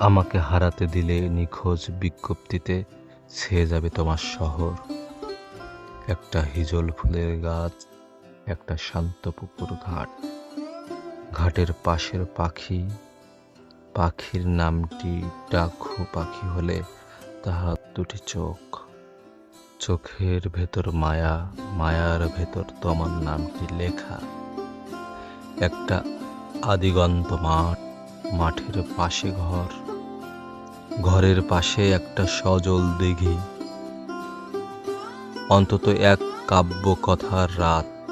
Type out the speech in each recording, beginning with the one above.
আমাকে হারাতে দিলে নিখোঁজ বিজ্ঞপ্তিতে ছেয়ে যাবে তোমার শহর। একটা হিজল ফুলের গাছ, একটা শান্ত পুকুর ঘাট, ঘাটের পাশের পাখি, পাখির নামটি ডাকু পাখি হলে তাহার দুটি চোখ। চোখের ভেতর মায়া, মায়ার ভেতর তোমার নামটি লেখা। একটা আদিগন্ত মাঠ, মাঠের পাশে ঘর ঘরের পাশে একটা সজল দিঘি। অন্তত এক কাব্য কথার রাত।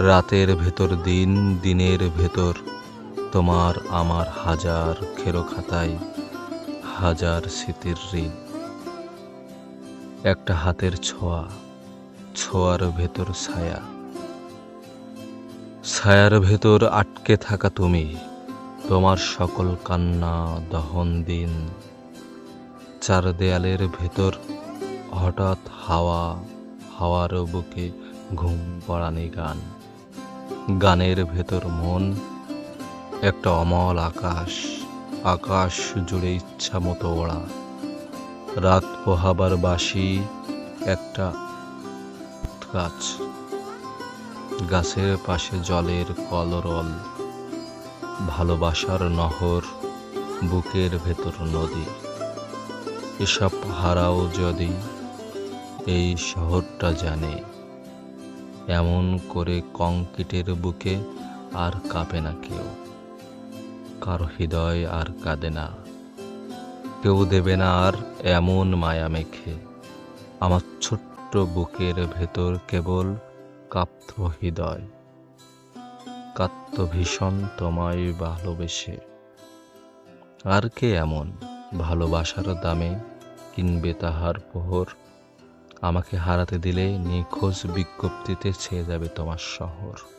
রাতের ভেতর দিন, দিনের ভেতর তোমার আমার হাজার খেরো খাতায় হাজার স্মৃতির ঋণ। একটা হাতের ছোঁয়া, ছোঁয়ার ভেতর ছায়া। ছায়ার ভেতর আটকে থাকা তুমি তোমার সকল কান্না, দহন দিন। চার দেয়ালের ভেতর হঠাৎ হাওয়া, হাওয়ার বুকে ঘুম পড়ানি গান। গানের ভেতর মন, একটা অমল আকাশ আকাশ জুড়ে ইচ্ছা মতো ওড়া। রাত পোহাবার বাসি একটা গাছ। গাছের পাশে জলের কলরল। ভালোবাসার নহর, বুকের ভেতর নদী। এসব হারাও যদি এই শহরটা জানে, এমন করে কংক্রিটের বুকে আর কাঁপে না কেউ। কারও হৃদয় আর কাঁদে না। কেউ দেবে না আর এমন মায়া মেখে। আমার ছোট্ট বুকের ভেতর কেবল কাপ্ত হৃদয়। কাত্ত ভীষণ তোমায় ভালোবেসে। আর কে এমন ভালোবাসার দামে কিনবে তাহার পোহর? আমাকে হারাতে দিলে নিখোঁজ বিজ্ঞপ্তিতে ছেয়ে যাবে তোমার শহর।